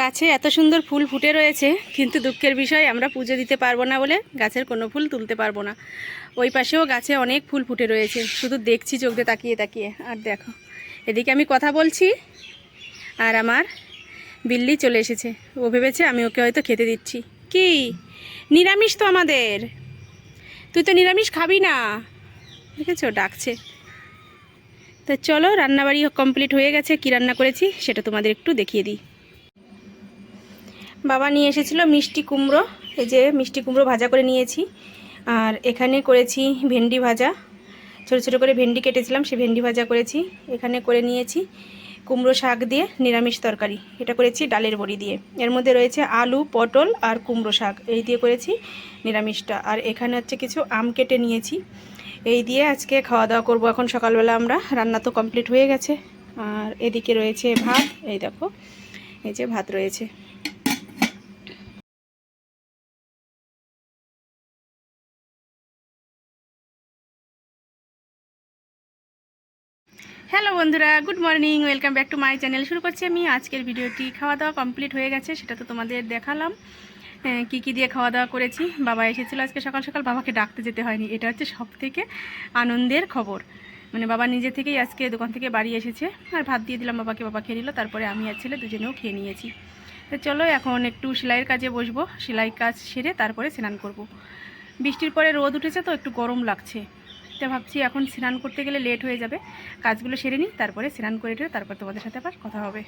গাছে এত সুন্দর ফুল ফুটে রয়েছে, কিন্তু দুঃখের বিষয় আমরা পুজো দিতে পারব না বলে গাছের কোনো ফুল তুলতে পারব না। ওই পাশেও গাছে অনেক ফুল ফুটে রয়েছে, শুধু দেখছি চোখ দিয়ে তাকিয়ে তাকিয়ে। আর দেখো, এদিকে আমি কথা বলছি, আর আমার বিল্লি চলে এসেছে। ও ভেবেছে আমি ওকে হয়তো খেতে দিচ্ছি। কি? নিরামিষ তো আমাদের। তুই তো নিরামিষ খাবি না। দেখেছ? ডাকছে। তো চলো, রান্নাবাড়ি কমপ্লিট হয়ে গেছে। কি রান্না করেছি সেটা তোমাদের একটু দেখিয়ে দিই। বাবা নিয়ে এসেছিল মিষ্টি কুমড়ো। এই যে মিষ্টি কুমড়ো ভাজা করে নিয়েছি। আর এখানে করেছি ভেন্ডি ভাজা। ছোটো ছোটো করে ভেন্ডি কেটেছিলাম, সে ভেন্ডি ভাজা করেছি। এখানে করে নিয়েছি কুমড়ো শাক দিয়ে নিরামিষ তরকারি। এটা করেছি ডালের বড়ি দিয়ে। এর মধ্যে রয়েছে আলু, পটল আর কুমড়ো শাক। এই দিয়ে করেছি নিরামিষটা। আর এখানে হচ্ছে কিছু আম কেটে নিয়েছি। এই দিয়ে আজকে খাওয়া দাওয়া করব এখন সকালবেলা আমরা। রান্না তো কমপ্লিট হয়ে গেছে। আর এদিকে রয়েছে ভাত। এই দেখো, এই যে ভাত রয়েছে। হ্যালো বন্ধুরা, good morning, welcome back to my channel. শুরু করছি আমি আজকের ভিডিওটি। খাওয়া দাওয়া কমপ্লিট হয়ে গেছে, সেটা তো তোমাদের দেখালাম। কি কি দিয়ে খাওয়া দাওয়া করেছি? বাবা এসেছিল আজকে সকাল সকাল, বাবাকে ডাকতে যেতে হয়নি। এটা হচ্ছে সব থেকে আনন্দের খবর। মানে বাবা নিজে থেকেই আজকে দোকান থেকে বাড়ি এসেছে, আর ভাত দিয়ে দিলাম, বাবাকে বাবা খেয়ে নিল, তারপরে আমি আর ছেলে দুজনেও খেয়ে নিয়েছি। তো চলো এখন একটু সেলাইয়ের কাজে বসবো, সেলাই কাজ সেরে তারপরে স্নান করব। বৃষ্টির পরে রোদ উঠেছে তো, একটু গরম লাগছে। তো ভাবছি, এখন স্নান করতে গেলে লেট হয়ে যাবে। কাজগুলো সেরে নিই, তারপরে স্নান করে টেরে তারপর তোমাদের সাথে আবার কথা হবে।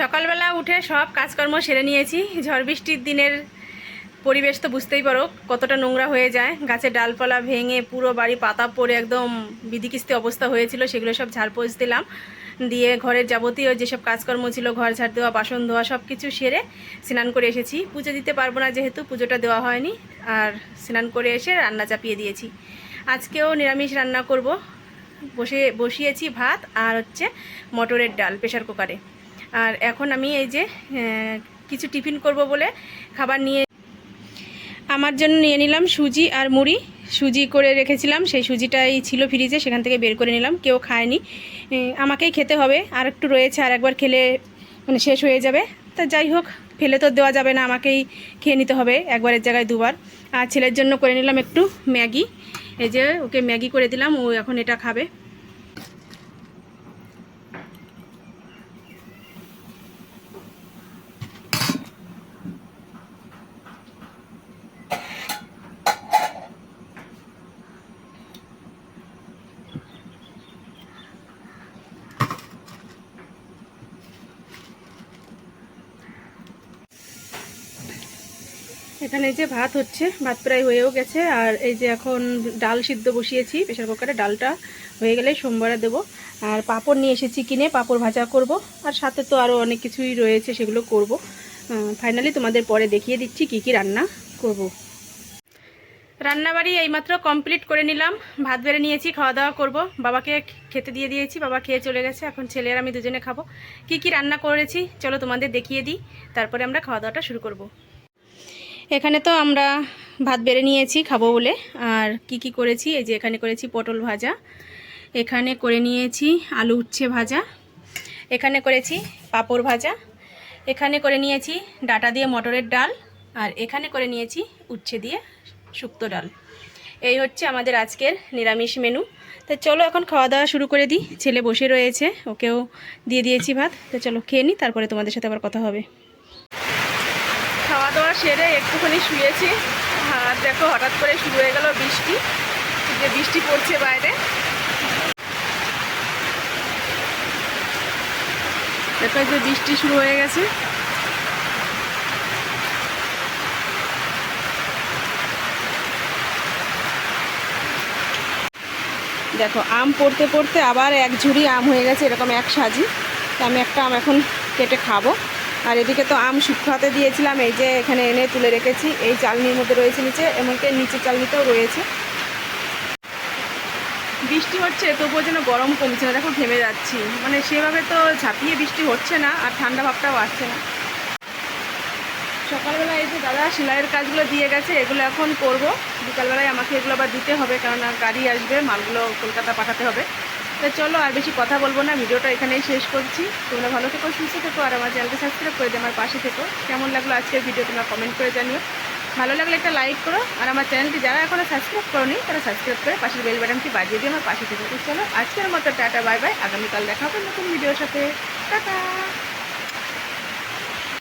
সকালবেলা উঠে সব কাজকর্ম সেরে নিয়েছি। ঝড় বৃষ্টির দিনের পরিবেশ তো বুঝতেই পারো, কতটা নোংরা হয়ে যায়। গাছের ডালপালা ভেঙে পুরো বাড়ি পাতা পড়ে একদম বিধিকিস্তি অবস্থা হয়েছিল, সেগুলো সব ঝাড়পোছ দিলাম। দিয়ে ঘরের যাবতীয় যেসব কাজকর্ম ছিল, ঘর ঝাড় দেওয়া, বাসন ধোয়া সব কিছু সেরে স্নান করে এসেছি। পুজো দিতে পারব না যেহেতু পুজোটা দেওয়া হয়নি, আর স্নান করে এসে রান্না চাপিয়ে দিয়েছি। আজকেও নিরামিষ রান্না করব। বসে, বসিয়েছি ভাত আর হচ্ছে মটরের ডাল প্রেশার কুকারে। আর এখন আমি এই যে কিছু টিফিন করব বলে খাবার নিয়ে আমার জন্য নিয়ে নিলাম সুজি আর মুড়ি। সুজি করে রেখেছিলাম, সেই সুজিটাই ছিল ফ্রিজে, সেখান থেকে বের করে নিলাম। কেউ খায়নি। আমাকেই খেতে হবে। আর একটু রয়েছে, আর একবার খেলে মানে শেষ হয়ে যাবে। তা যাই হোক, ফেলে তো দেওয়া যাবে না, আমাকেই খেয়ে নিতে হবে একবারের জায়গায় দুবার। আর ছেলের জন্য করে নিলাম একটু ম্যাগি। এই যে ওকে ম্যাগি করে দিলাম, ও এখন এটা খাবে। এখানে এই যে ভাত হচ্ছে, ভাত প্রায় হয়েও গেছে। আর এই যে এখন ডাল সিদ্ধ বসিয়েছি, প্রেশার কুকারে ডালটা হয়ে গেলে সোমবারে দেবো। আর পাঁপড় নিয়ে এসেছি কিনে, পাঁপড় ভাজা করব। আর সাথে তো আরও অনেক কিছুই রয়েছে, সেগুলো করব। ফাইনালি তোমাদের পরে দেখিয়ে দিচ্ছি কি কি রান্না করব। রান্নাবাড়ি এইমাত্র কমপ্লিট করে নিলাম। ভাত বেড়ে নিয়েছি খাওয়া দাওয়া করব। বাবাকে খেতে দিয়ে দিয়েছি, বাবা খেয়ে চলে গেছে। এখন ছেলে আর আমি দুজনে খাব। কি কি রান্না করেছি, চলো তোমাদের দেখিয়ে দিই। তারপরে আমরা খাওয়া দাওয়াটা শুরু করব। এখানে তো আমরা ভাত বেড়ে নিয়েছি, খাব বলে। আর কি কি করেছি? এই যে এখানে করেছি পটল ভাজা, এখানে করে নিয়েছি আলু উচ্ছে ভাজা, এখানে করেছি পাঁপড় ভাজা, এখানে করে নিয়েছি ডাটা দিয়ে মটরের ডাল, আর এখানে করে নিয়েছি উচ্ছে দিয়ে শুক্তো ডাল। এই হচ্ছে আমাদের আজকের নিরামিষ মেনু। তো চলো এখন খাওয়া দাওয়া শুরু করে দিই। ছেলে বসে রয়েছে, ওকেও দিয়ে দিয়েছি ভাত। তো চলো খেয়ে নিই, তারপরে তোমাদের সাথে আবার কথা হবে। সেরে একটুখানি শুয়েছি। আর দেখো, হঠাৎ করে শুরু হয়ে গেল বৃষ্টি। যে বৃষ্টি পড়ছে বাইরে। দেখো যে বৃষ্টি শুরু হয়ে গেছে। দেখো, আম পড়তে পড়তে আবার এক ঝুড়ি আম হয়ে গেছে, এরকম এক সাজি। আমি একটা আম এখন কেটে খাব। আর এদিকে তো আম শুকাতে দিয়েছিলাম, এই যে এখানে এনে তুলে রেখেছি। এই চালনির মধ্যে রয়েছে নিচে, এমনকি নিচে চালনিতেও রয়েছে। বৃষ্টি হচ্ছে, তবুও যেন গরম কমছে না, দেখো ঘেমে যাচ্ছি। মানে সেভাবে তো ঝাঁপিয়ে বৃষ্টি হচ্ছে না, আর ঠান্ডা ভাবটাও আসছে না। সকালবেলা এই যে দাদা সেলাইয়ের কাজগুলো দিয়ে গেছে, এগুলো এখন করব। বিকালবেলায় আমাকে এগুলো আবার দিতে হবে, কেননা গাড়ি আসবে, মালগুলো কলকাতা পাঠাতে হবে। তো চলো আর বেশি কথা বলব না, ভিডিওটা এখানেই শেষ করছি। তোমরা ভালো থেকো, সুস্থ থেকো, আর আমার চ্যানেলটা সাবস্ক্রাইব করে দিয়ে আমার পাশে থেকো। কেমন লাগল আজকের ভিডিও তোমরা কমেন্ট করে জানিও। ভালো লাগলে একটা লাইক করো, আর আমার চ্যানেলটি যারা এখনও সাবস্ক্রাইব করোনি, তারা সাবস্ক্রাইব করে পাশের বেল বাটনটি বাজিয়ে দিয়ে আমার পাশে থেকো। চলো আজকের মতো টাটা বাই বাই আগামীকাল দেখা হবে নতুন ভিডিওর সাথে। টাটা!